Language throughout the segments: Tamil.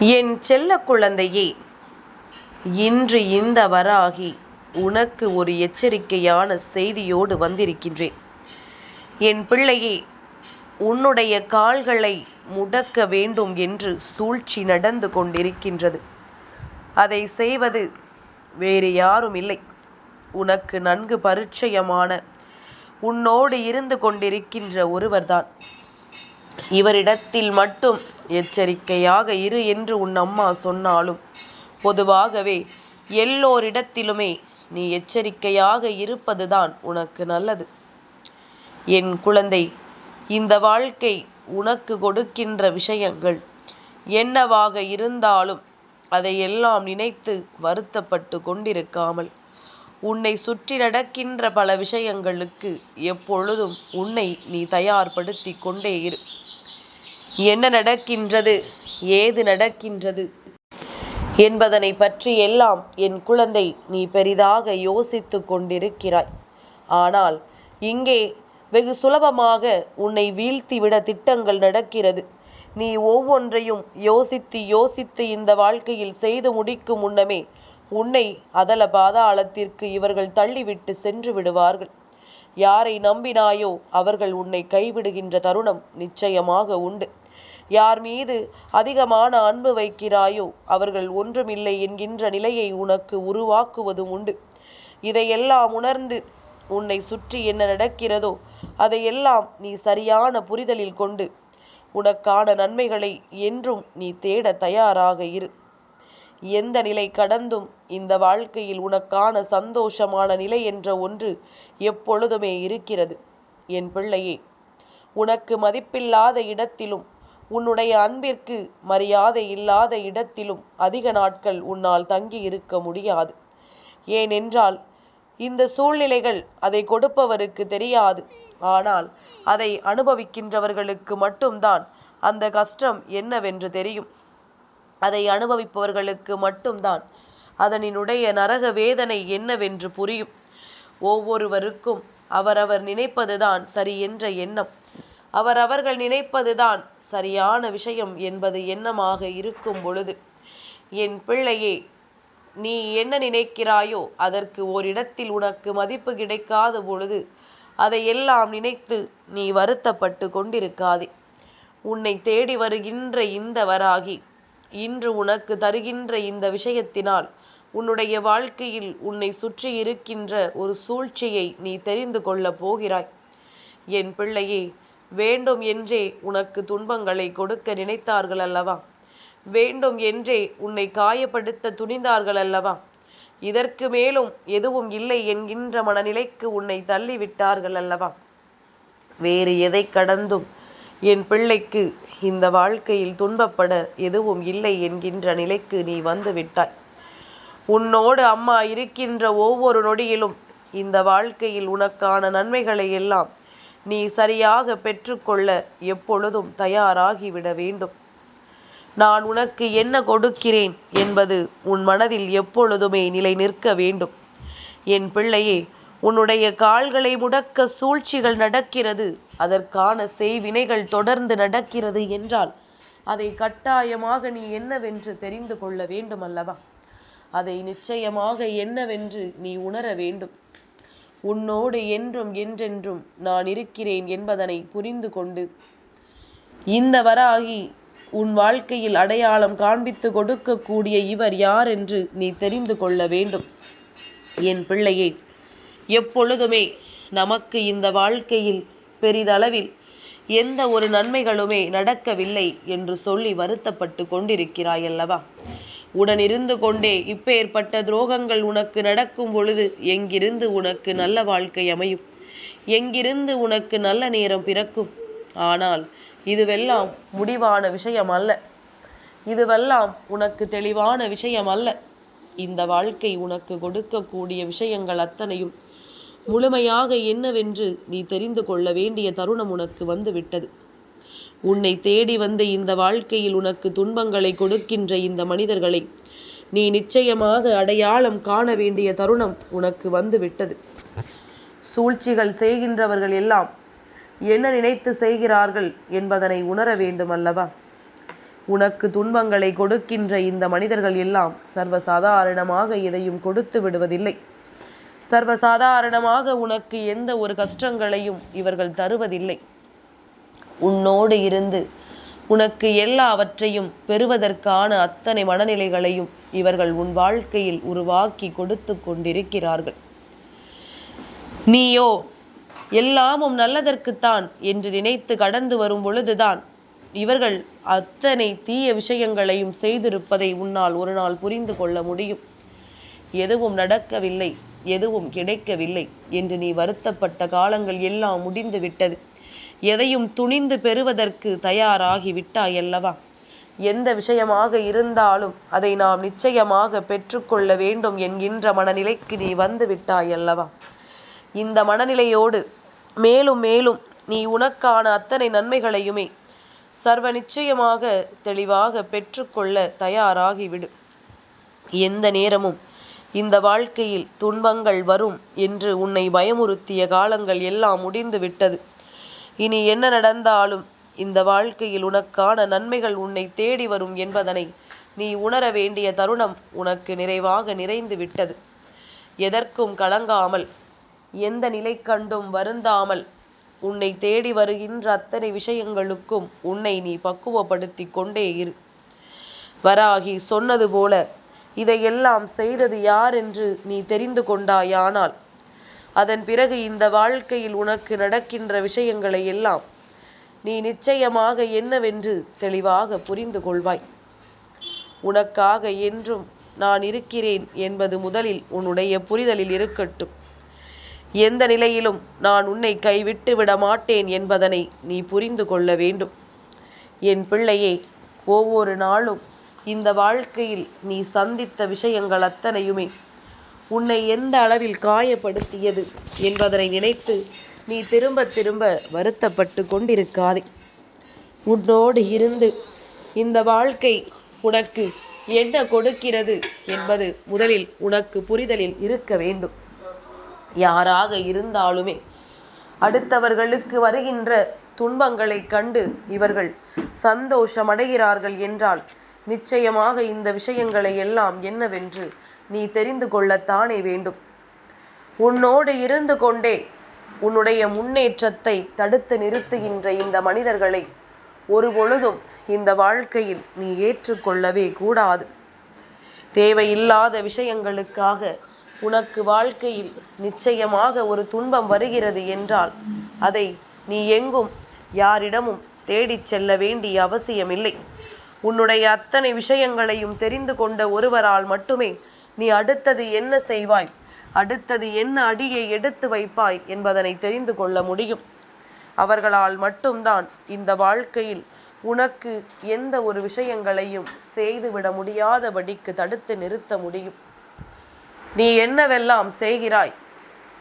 என் செல்ல குழந்தையே இன்று இந்த வராகி உனக்கு ஒரு எச்சரிக்கையான செய்தியோடு வந்திருக்கின்றேன். என் பிள்ளையே உன்னுடைய கால்களை முடக்க வேண்டும் என்று சூழ்ச்சி நடந்து கொண்டிருக்கின்றது. அதை செய்வது வேறு யாரும் இல்லை உனக்கு நன்கு பரிச்சயமான உன்னோடு இருந்து கொண்டிருக்கின்ற ஒருவர்தான். இவரிடத்தில் மட்டும் எச்சரிக்கையாக இரு என்று உன் அம்மா சொன்னாலும். பொதுவாகவே எல்லோரிடத்திலுமே நீ எச்சரிக்கையாக இருப்பதுதான் உனக்கு நல்லது. என் குழந்தை இந்த வாழ்க்கை உனக்கு கொடுக்கின்ற விஷயங்கள் என்னவாக இருந்தாலும் அதையெல்லாம் நினைத்து வருத்தப்பட்டு கொண்டிருக்காமல் உன்னை சுற்றி நடக்கின்ற பல விஷயங்களுக்கு எப்பொழுதும் உன்னை நீ தயார்படுத்தி கொண்டே இரு. என்ன நடக்கின்றது? ஏது நடக்கின்றது? என்பதனை பற்றி எல்லாம் என் குழந்தை நீ பெரிதாக யோசித்து கொண்டிருக்கிறாய். ஆனால் இங்கே வெகு சுலபமாக உன்னை வீழ்த்திவிட திட்டங்கள் நடக்கிறது. நீ ஒவ்வொன்றையும் யோசித்து யோசித்து இந்த வாழ்க்கையில் செய்து முடிக்கும் முன்னமே உன்னை அதல பாதாளத்திற்கு இவர்கள் தள்ளிவிட்டு சென்று விடுவார்கள். யாரை நம்பினாயோ அவர்கள் உன்னை கைவிடுகின்ற தருணம் நிச்சயமாக உண்டு. யார் மீது அதிகமான அன்பு வைக்கிறாயோ அவர்கள் ஒன்றுமில்லை என்கின்ற நிலையை உனக்கு உருவாக்குவதும் உண்டு. இதையெல்லாம் உணர்ந்து உன்னை சுற்றி என்ன நடக்கிறதோ அதையெல்லாம் நீ சரியான புரிதலில் கொண்டு உனக்கான நன்மைகளை என்றும் நீ தேட தயாராக இரு. எந்த நிலை கடந்தும் இந்த வாழ்க்கையில் உனக்கான சந்தோஷமான நிலை என்ற ஒன்று எப்பொழுதுமே இருக்கிறது. என் பிள்ளையே உனக்கு மதிப்பில்லாத இடத்திலும் உன்னுடைய அன்பிற்கு மரியாதை இல்லாத இடத்திலும் அதிக நாட்கள் உன்னால் தங்கி இருக்க முடியாது. ஏனென்றால் இந்த சூழ்நிலைகள் அதை கொடுப்பவருக்கு தெரியாது. ஆனால் அதை அனுபவிக்கின்றவர்களுக்கு மட்டும்தான் அந்த கஷ்டம் என்னவென்று தெரியும். அதை அனுபவிப்பவர்களுக்கு மட்டும்தான். அதனினுடைய நரக வேதனை என்னவென்று புரியும். ஒவ்வொருவருக்கும் அவரவர் நினைப்பதுதான் சரி என்ற எண்ணம். அவரவர்கள் நினைப்பதுதான் சரியான விஷயம் என்பது எண்ணமாக இருக்கும் பொழுது என் பிள்ளையே நீ என்ன நினைக்கிறாயோ அதற்கு ஓரிடத்தில் உனக்கு மதிப்பு கிடைக்காத பொழுது அதையெல்லாம் நினைத்து நீ வருத்தப்பட்டு கொண்டிருக்காதே. உன்னை தேடி வருகின்ற இந்த வராகி இன்று உனக்கு தருகின்ற இந்த விஷயத்தினால் உன்னுடைய வாழ்க்கையில் உன்னை சுற்றி இருக்கின்ற ஒரு சூழ்ச்சியை நீ தெரிந்து கொள்ளப் போகிறாய். என் பிள்ளையே வேண்டும் என்றே உனக்கு துன்பங்களை கொடுக்க நினைத்தார்கள் அல்லவா? வேண்டும் என்றே உன்னை காயப்படுத்த துணிந்தார்கள் அல்லவா? இதற்கு மேலும் எதுவும் இல்லை என்கின்ற மனநிலைக்கு உன்னை தள்ளிவிட்டார்கள் அல்லவா? வேறு எதை கடந்தும் என் பிள்ளைக்கு இந்த வாழ்க்கையில் துன்பப்பட எதுவும் இல்லை என்கின்ற நிலைக்கு நீ வந்து விட்டாய். உன்னோடு அம்மா இருக்கின்ற ஒவ்வொரு நொடியிலும் இந்த வாழ்க்கையில் உனக்கான நன்மைகளை எல்லாம் நீ சரியாக பெற்றுக்கொள்ள எப்பொழுதும் தயாராகிவிட வேண்டும். நான் உனக்கு என்ன கொடுக்கிறேன் என்பது உன் மனதில் எப்பொழுதுமே நிலை நிற்க வேண்டும். என் பிள்ளையே உன்னுடைய கால்களை முடக்க சூழ்ச்சிகள் நடக்கிறது. அதற்கான செய்வினைகள் தொடர்ந்து நடக்கிறது என்றால் அதை கட்டாயமாக நீ என்னவென்று தெரிந்து கொள்ள வேண்டும் அல்லவா? அதை நிச்சயமாக என்னவென்று நீ உணர வேண்டும். உன்னோடு என்றும் என்றென்றும் நான் இருக்கிறேன் என்பதனை புரிந்து கொண்டு இந்த வராகி உன் வாழ்க்கையில் அடையாளம் காண்பித்து கொடுக்கக்கூடிய இவர் யார் என்று நீ தெரிந்து கொள்ள வேண்டும். என் பிள்ளையே எப்பொழுதுமே நமக்கு இந்த வாழ்க்கையில் பெரிதளவில் எந்த ஒரு நன்மைகளுமே நடக்கவில்லை என்று சொல்லி வருத்தப்பட்டு கொண்டிருக்கிறாய் அல்லவா உடன் இருந்து கொண்டே இப்பேற்பட்ட துரோகங்கள் உனக்கு நடக்கும் பொழுது எங்கிருந்து உனக்கு நல்ல வாழ்க்கை அமையும்? எங்கிருந்து உனக்கு நல்ல நேரம் பிறக்கும்? ஆனால் இதுவெல்லாம் முடிவான விஷயம் அல்ல. இதுவெல்லாம் உனக்கு தெளிவான விஷயம் அல்ல. இந்த வாழ்க்கை உனக்கு கொடுக்கக்கூடிய விஷயங்கள் அத்தனையும் முழுமையாக என்னவென்று நீ தெரிந்து கொள்ள வேண்டிய தருணம் உனக்கு வந்துவிட்டது. உன்னை தேடி வந்த இந்த வாழ்க்கையில் உனக்கு துன்பங்களை கொடுக்கின்ற இந்த மனிதர்களை நீ நிச்சயமாக அடையாளம் காண வேண்டிய தருணம் உனக்கு வந்து விட்டது சூழ்ச்சிகள் செய்கின்றவர்கள் எல்லாம் என்ன நினைத்து செய்கிறார்கள் என்பதனை உணர வேண்டும் அல்லவா உனக்கு துன்பங்களை கொடுக்கின்ற இந்த மனிதர்கள் எல்லாம் சர்வசாதாரணமாக எதையும் கொடுத்து விடுவதில்லை. சர்வசாதாரணமாக உனக்கு எந்த ஒரு கஷ்டங்களையும் இவர்கள் தருவதில்லை. உன்னோடு இருந்து உனக்கு எல்லாவற்றையும் பெறுவதற்கான அத்தனை மனநிலைகளையும் இவர்கள் உன் வாழ்க்கையில் உருவாக்கி கொடுத்து கொண்டிருக்கிறார்கள். நீயோ எல்லாமும் நல்லதற்குத்தான் என்று நினைத்து கடந்து வரும் பொழுதுதான் இவர்கள் அத்தனை தீய விஷயங்களையும் செய்திருப்பதை உன்னால் ஒரு நாள் புரிந்து கொள்ள முடியும். எதுவும் நடக்கவில்லை எதுவும் கிடைக்கவில்லை என்று நீ வருத்தப்பட்ட காலங்கள் எல்லாம் முடிந்து விட்டது. எதையும் துணிந்து பெறுவதற்கு தயாராகி விட்டாய் அல்லவா எந்த விஷயமாக இருந்தாலும் அதை நாம் நிச்சயமாக பெற்றுக்கொள்ள வேண்டும் என்கின்ற மனநிலைக்கு நீ வந்து விட்டாய் அல்லவா இந்த மனநிலையோடு மேலும் மேலும் நீ உனக்கான அத்தனை நன்மைகளையுமே சர்வ நிச்சயமாக தெளிவாக பெற்றுக்கொள்ள தயாராகிவிடு. எந்த நேரமும் இந்த வாழ்க்கையில் துன்பங்கள் வரும் என்று உன்னை பயமுறுத்திய காலங்கள் எல்லாம் முடிந்து விட்டது. இனி என்ன நடந்தாலும் இந்த வாழ்க்கையில் உனக்கான நன்மைகள் உன்னை தேடி வரும் என்பதனை நீ உணர வேண்டிய தருணம் உனக்கு நிறைவாக நிறைந்து விட்டது. எதற்கும் கலங்காமல் எந்த நிலை கண்டும் வருந்தாமல் உன்னை தேடி வருகின்ற அத்தனை விஷயங்களுக்கும் உன்னை நீ பக்குவப்படுத்தி கொண்டே இரு. வராகி சொன்னது போல இதையெல்லாம் செய்தது யார் என்று நீ தெரிந்து கொண்டாயானால். அதன் பிறகு இந்த வாழ்க்கையில் உனக்கு நடக்கின்ற விஷயங்களை எல்லாம் நீ நிச்சயமாக என்னவென்று தெளிவாக புரிந்து கொள்வாய். உனக்காக என்றும் நான் இருக்கிறேன் என்பது முதலில் உன்னுடைய புரிதலில் இருக்கட்டும். எந்த நிலையிலும் நான் உன்னை கைவிட்டு விட மாட்டேன் என்பதனை நீ புரிந்து கொள்ள வேண்டும். என் பிள்ளையே ஒவ்வொரு நாளும் இந்த வாழ்க்கையில் நீ சந்தித்த விஷயங்கள் அத்தனையுமே உன்னை எந்த அளவில் காயப்படுத்தியது என்பதனை நினைத்து நீ திரும்ப திரும்ப வருத்தப்பட்டு கொண்டிருக்காதே. உன்னோடு இருந்து இந்த வாழ்க்கை உனக்கு என்ன கொடுக்கிறது என்பது முதலில் உனக்கு புரிதலில் இருக்க வேண்டும். யாராக இருந்தாலுமே அடுத்தவர்களுக்கு வருகின்ற துன்பங்களைக் கண்டு இவர்கள் சந்தோஷமடைகிறார்கள் என்றால் நிச்சயமாக இந்த விஷயங்களை எல்லாம் என்னவென்று நீ தெரிந்து கொள்ளத்தானே வேண்டும். உன்னோடு இருந்து கொண்டே உன்னுடைய முன்னேற்றத்தை தடுத்து நிறுத்துகின்ற இந்த மனிதர்களை ஒரு பொழுதும் இந்த வாழ்க்கையில் நீ ஏற்றுக்கொள்ளவே கூடாது. தேவையில்லாத விஷயங்களுக்காக உனக்கு வாழ்க்கையில் நிச்சயமாக ஒரு துன்பம் வருகிறது என்றால் அதை நீ எங்கும் யாரிடமும் தேடிச் செல்ல வேண்டிய அவசியமில்லை. உன்னுடைய அத்தனை விஷயங்களையும் தெரிந்து கொண்ட ஒருவரால் மட்டுமே நீ அடுத்தது என்ன செய்வாய்? அடுத்தது என்ன அடியை எடுத்து வைப்பாய் என்பதனை தெரிந்து கொள்ள முடியும். அவர்களால் மட்டும்தான் இந்த வாழ்க்கையில் உனக்கு எந்த ஒரு விஷயங்களையும் செய்துவிட முடியாதபடிக்கு தடுத்து நிறுத்த முடியும். நீ என்னவெல்லாம் செய்கிறாய்?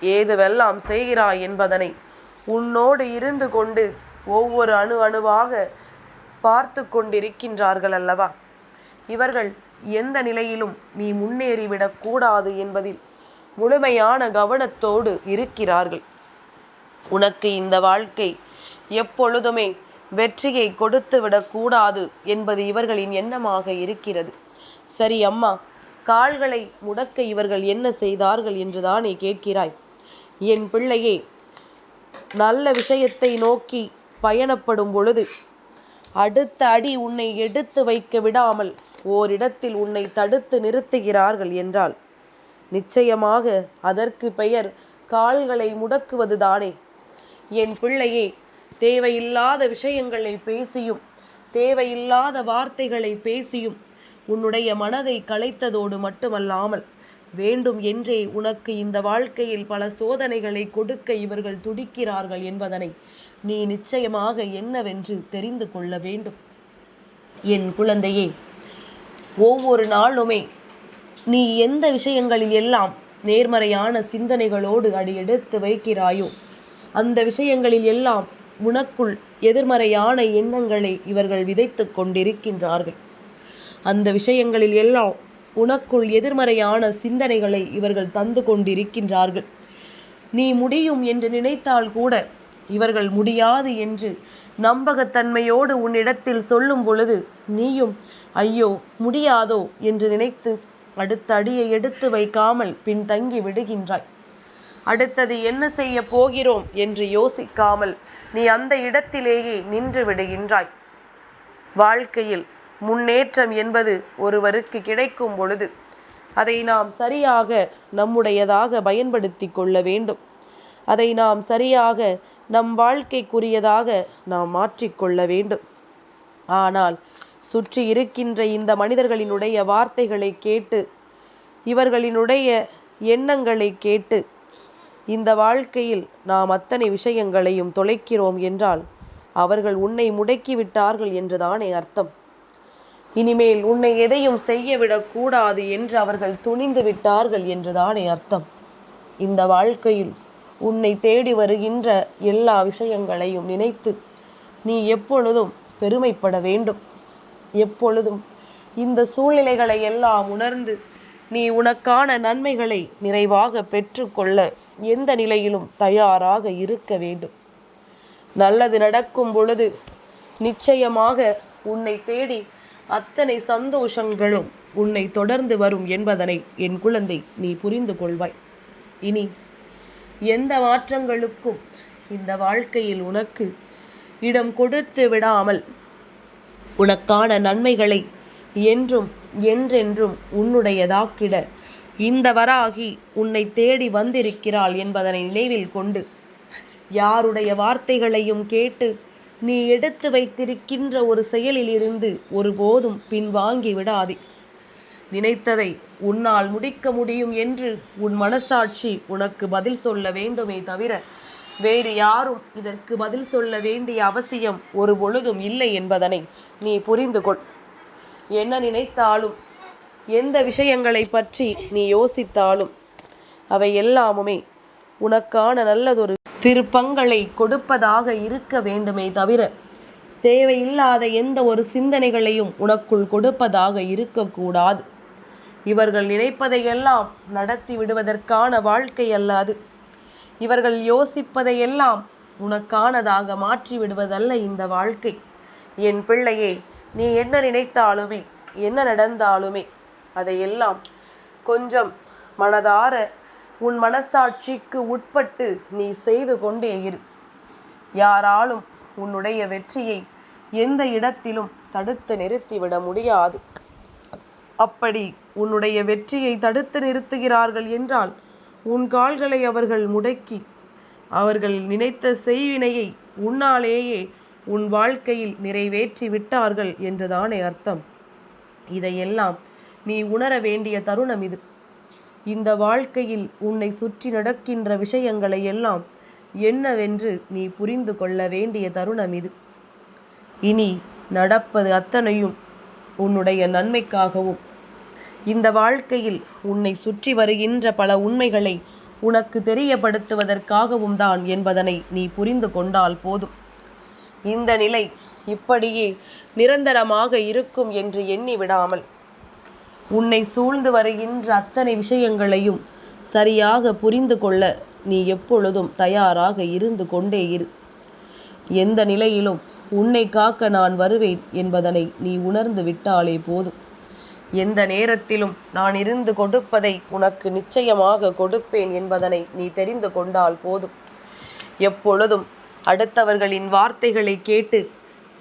ஏதுவெல்லாம் செய்கிறாய் என்பதனை உன்னோடு இருந்து கொண்டு ஒவ்வொரு அணு அணுவாக பார்த்து கொண்டிருக்கின்றார்கள் அல்லவா இவர்கள் எந்த நிலையிலும் நீ முன்னேறிவிடக் கூடாது என்பதில் முழுமையான கவனத்தோடு இருக்கிறார்கள். உனக்கு இந்த வாழ்க்கை எப்பொழுதுமே வெற்றியை கொடுத்து விடக்கூடாது என்பது இவர்களின் எண்ணமாக இருக்கிறது. சரி அம்மா கால்களை முடக்க இவர்கள் என்ன செய்தார்கள் என்றுதானே கேட்கிறாய். என் பிள்ளையே நல்ல விஷயத்தை நோக்கி பயணப்படும் பொழுது அடுத்த அடி உன்னை எடுத்து வைக்க விடாமல் ஓரிடத்தில் உன்னை தடுத்து நிறுத்துகிறார்கள் என்றால் நிச்சயமாக அதற்கு பெயர் கால்களை முடக்குவதுதானே. என் பிள்ளையே தேவையில்லாத விஷயங்களை பேசியும் தேவையில்லாத வார்த்தைகளை பேசியும் உன்னுடைய மனதை கலைத்ததோடு மட்டுமல்லாமல் வேண்டும் என்றே உனக்கு இந்த வாழ்க்கையில் பல சோதனைகளை கொடுக்க இவர்கள் துடிக்கிறார்கள் என்பதனை நீ நிச்சயமாக என்னவென்று தெரிந்து கொள்ள வேண்டும். என் குழந்தையே ஒவ்வொரு நாளுமே நீ எந்த விஷயங்களில் எல்லாம் நேர்மறையான சிந்தனைகளோடு அடி எடுத்து வைக்கிறாயோ அந்த விஷயங்களில் எல்லாம் உனக்குள் எதிர்மறையான எண்ணங்களை இவர்கள் விதைத்து கொண்டிருக்கின்றார்கள். அந்த விஷயங்களில் எல்லாம் உனக்குள் எதிர்மறையான சிந்தனைகளை இவர்கள் தந்து கொண்டிருக்கின்றார்கள். நீ முடியும் என்று நினைத்தால் கூட இவர்கள் முடியாது என்று நம்பகத்தன்மையோடு உன்னிடத்தில் சொல்லும் பொழுது நீயும் ஐயோ முடியாதோ என்று நினைத்து அடுத்த அடியை எடுத்து வைக்காமல் பின்தங்கி விடுகின்றாய். அடுத்தது என்ன செய்ய போகிறோம் என்று யோசிக்காமல் நீ அந்த இடத்திலேயே நின்று விடுகின்றாய். வாழ்க்கையில் முன்னேற்றம் என்பது ஒருவருக்கு கிடைக்கும் பொழுது அதை நாம் சரியாக நம்முடையதாக பயன்படுத்தி கொள்ள வேண்டும். அதை நாம் சரியாக நம் வாழ்க்கைக்குரியதாக நாம் மாற்றிக்கொள்ள வேண்டும். ஆனால் சுற்றி இருக்கின்ற இந்த மனிதர்களினுடைய வார்த்தைகளை கேட்டு இவர்களினுடைய எண்ணங்களை கேட்டு இந்த வாழ்க்கையில் நாம் அத்தனை விஷயங்களையும் தொலைக்கிறோம் என்றால் அவர்கள் உன்னை முடக்கிவிட்டார்கள் என்றுதானே அர்த்தம். இனிமேல் உன்னை எதையும் செய்யவிடக்கூடாது என்று அவர்கள் துணிந்து விட்டார்கள் என்றுதானே அர்த்தம். இந்த வாழ்க்கையில் உன்னை தேடி வருகின்ற எல்லா விஷயங்களையும் நினைத்து நீ எப்பொழுதும் பெருமைப்பட வேண்டும். எப்பொழுதும் இந்த சூழ்நிலைகளை எல்லாம் உணர்ந்து நீ உனக்கான நன்மைகளை நிறைவாக பெற்றுக்கொள்ள எந்த நிலையிலும் தயாராக இருக்க வேண்டும். நல்லது நடக்கும் பொழுது நிச்சயமாக உன்னை தேடி அத்தனை சந்தோஷங்களும் உன்னை தொடர்ந்து வரும் என்பதனை என் குழந்தை நீ புரிந்து கொள்வாய். இனி எந்த மாற்றங்களுக்கும் இந்த வாழ்க்கையில் உனக்கு இடம் கொடுத்து விடாமல் உனக்கான நன்மைகளை என்றும் என்றென்றும் உன்னுடையதாக்கிட இந்த வராகி உன்னை தேடி வந்திருக்கிறாள் என்பதனை நினைவில் கொண்டு யாருடைய வார்த்தைகளையும் கேட்டு நீ எடுத்து வைத்திருக்கின்ற ஒரு செயலிலிருந்து ஒருபோதும் பின்வாங்கி விடாதே. நினைத்ததை உன்னால் முடிக்க முடியும் என்று உன் மனசாட்சி உனக்கு பதில் சொல்ல வேண்டுமே தவிர வேறு யாரும் இதற்கு பதில் சொல்ல வேண்டிய அவசியம் ஒரு பொழுதும் இல்லை என்பதனை நீ புரிந்து கொள். என்ன நினைத்தாலும் எந்த விஷயங்களை பற்றி நீ யோசித்தாலும் அவை எல்லாமுமே உனக்கான நல்லதொரு திருப்பங்களை கொடுப்பதாக இருக்க வேண்டுமே தவிர தேவையில்லாத எந்த ஒரு சிந்தனைகளையும் உனக்குள் கொடுப்பதாக இருக்கக்கூடாது. இவர்கள் நினைப்பதையெல்லாம் நடத்தி விடுவதற்கான வாழ்க்கை அல்லாது இவர்கள் யோசிப்பதையெல்லாம் உனக்கானதாக மாற்றி விடுவதல்ல இந்த வாழ்க்கை. என் பிள்ளையே நீ என்ன நினைத்தாலுமே என்ன நடந்தாலுமே அதையெல்லாம் கொஞ்சம் மனதார உன் மனசாட்சிக்கு உட்பட்டு நீ செய்து கொண்டே இரு. யாராலும் உன்னுடைய வெற்றியை எந்த இடத்திலும் தடுத்து நிறுத்திவிட முடியாது. அப்படி உன்னுடைய வெற்றியை தடுத்து நிறுத்துகிறார்கள் என்றால் உன் கால்களை அவர்கள் முடக்கி அவர்கள் நினைத்த செய்வினையை உன்னாலேயே உன் வாழ்க்கையில் நிறைவேற்றி விட்டார்கள் என்றுதானே அர்த்தம். இதையெல்லாம் நீ உணர வேண்டிய தருணம் இது. இந்த வாழ்க்கையில் உன்னை சுற்றி நடக்கின்ற விஷயங்களை எல்லாம் என்னவென்று நீ புரிந்து கொள்ள வேண்டிய தருணம் இது. இனி நடப்பது அத்தனையும் உன்னுடைய நன்மைக்காகவும். இந்த வாழ்க்கையில் உன்னை சுற்றி வருகின்ற பல உண்மைகளை உனக்கு தெரியப்படுத்துவதற்காகவும் தான் என்பதனை நீ புரிந்து கொண்டால் போதும். இந்த நிலை இப்படியே நிரந்தரமாக இருக்கும் என்று எண்ணி விடாமல் உன்னை சூழ்ந்து வருகின்ற அத்தனை விஷயங்களையும் சரியாக புரிந்து கொள்ள நீ எப்பொழுதும் தயாராக இருந்து கொண்டே இரு. எந்த நிலையிலும் உன்னை காக்க நான் வருவேன் என்பதனை நீ உணர்ந்து விட்டாலே போதும். எந்த நேரத்திலும் நான் இருந்து கொடுப்பதை உனக்கு நிச்சயமாக கொடுப்பேன் என்பதனை நீ தெரிந்து கொண்டால் போதும். எப்பொழுதும் அடுத்தவர்களின் வார்த்தைகளை கேட்டு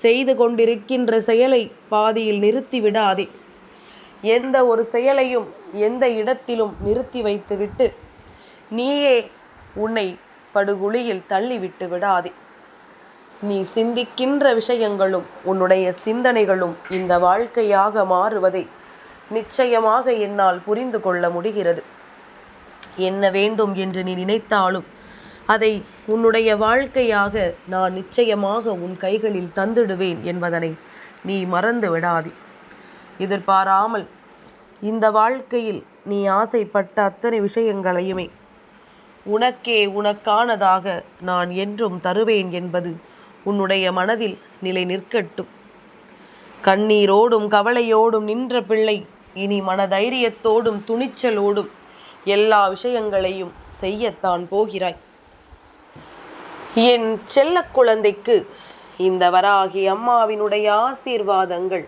செய்து கொண்டிருக்கின்ற செயலை பாதியில் நிறுத்திவிடாதே எந்த ஒரு செயலையும் எந்த இடத்திலும் நிறுத்தி வைத்துவிட்டு நீயே உன்னை படுகுழியில் தள்ளிவிட்டு விடாதே. நீ சிந்திக்கின்ற விஷயங்களும் உன்னுடைய சிந்தனைகளும் இந்த வாழ்க்கையாக மாறுவதை நிச்சயமாக என்னால் புரிந்து கொள்ள முடிகிறது. என்ன வேண்டும் என்று நீ நினைத்தாலும் அதை உன்னுடைய வாழ்க்கையாக நான் நிச்சயமாக உன் கைகளில் தந்திடுவேன் என்பதனை நீ மறந்து விடாதே. எதிர்பாராமல். இந்த வாழ்க்கையில் நீ ஆசைப்பட்ட அத்தனை விஷயங்களையுமே உனக்கே உனக்கானதாக நான் என்றும் தருவேன் என்பது உன்னுடைய மனதில் நிலை நிற்கட்டும். கண்ணீரோடும் கவலையோடும் நின்ற பிள்ளை இனி மனதைரியத்தோடும் துணிச்சலோடும் எல்லா விஷயங்களையும் செய்யத்தான் போகிறாய். என் செல்ல குழந்தைக்கு இந்த வராகி அம்மாவினுடைய ஆசீர்வாதங்கள்